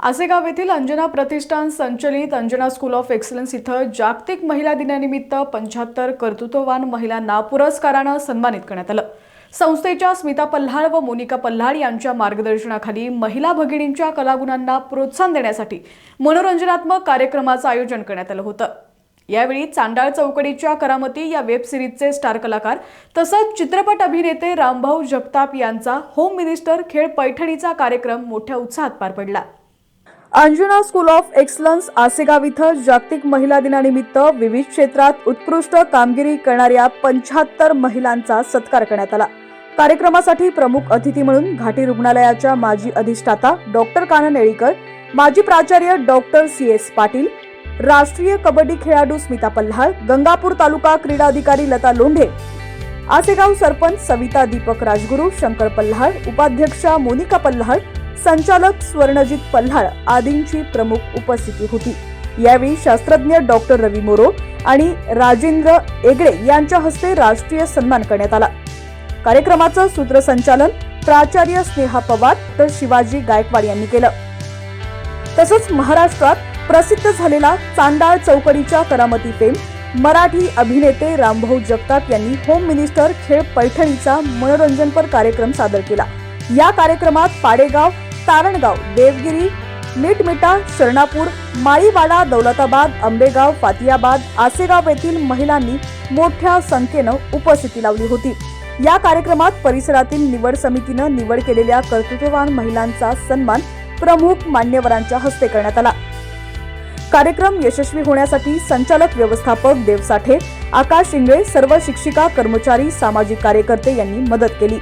आसेगाव येथील अंजना प्रतिष्ठान संचलित Anjana school of excellence इथं जागतिक महिला दिनानिमित्त पंच्याहत्तर कर्तृत्ववान महिलांना पुरस्कारानं सन्मानित करण्यात आलं. संस्थेच्या स्मिता पल्हाळ व मोनिका पल्हाळ यांच्या मार्गदर्शनाखाली महिला भगिनींच्या कलागुणांना प्रोत्साहन देण्यासाठी मनोरंजनात्मक कार्यक्रमाचं आयोजन करण्यात आलं होतं. यावेळी चांडाळ चौकडीच्या करामती या वेब सिरीजचे स्टार कलाकार तसंच चित्रपट अभिनेते रामभाऊ जगताप यांचा होम मिनिस्टर खेळ पैठणीचा कार्यक्रम मोठ्या उत्साहात पार पडला. Anjuna school of excellence Asegaon इथं जागतिक महिला दिनानिमित्त विविध क्षेत्रात उत्कृष्ट कामगिरी करणाऱ्या पंच्याहत्तर महिलांचा सत्कार करण्यात आला. कार्यक्रमासाठी प्रमुख अतिथी म्हणून घाटी रुग्णालयाच्या माजी अधिष्ठाता डॉक्टर कानन येळीकर माजी प्राचार्य डॉक्टर सी एस पाटील राष्ट्रीय कबड्डी खेळाडू स्मिता पल्हाळ गंगापूर तालुका क्रीडा अधिकारी लता लोंढे आसेगाव सरपंच सविता दीपक राजगुरू शंकर पल्हाळ उपाध्यक्षा मोनिका पल्हाळ संचालक स्वर्णजित पल्हाळ आदींची प्रमुख उपस्थिती होती. यावेळी शास्त्रज्ञ डॉक्टर रवी मोरो आणि राजेंद्र एगडे यांच्या हस्ते राष्ट्रीय सन्मान करण्यात आला. कार्यक्रमाचं सूत्रसंचालन प्राचार्य स्नेहा पवार तर शिवाजी गायकवाड यांनी केलं. तसंच महाराष्ट्रात प्रसिद्ध झालेला चांडाळ चौकडीच्या करामती फेम मराठी अभिनेते रामभाऊ जगताप यांनी होम मिनिस्टर खेळ पैठणीचा मनोरंजनपर कार्यक्रम सादर केला. या कार्यक्रमात पाडेगाव तारणगाव देवगिरी मिटमिटा शरणापूर माळीवाडा दौलताबाद आंबेगाव फातियाबाद आसेगाव येथील महिलांनी मोठ्या संख्येनं उपस्थिती लावली होती. या कार्यक्रमात परिसरातील निवड समितीनं निवड केलेल्या कर्तृत्ववान महिलांचा सन्मान प्रमुख मान्यवरांच्या हस्ते करण्यात आला. कार्यक्रम यशस्वी होण्यासाठी संचालक व्यवस्थापक देवसाठे आकाश इंगळे सर्व शिक्षिका कर्मचारी सामाजिक कार्यकर्ते यांनी मदत केली.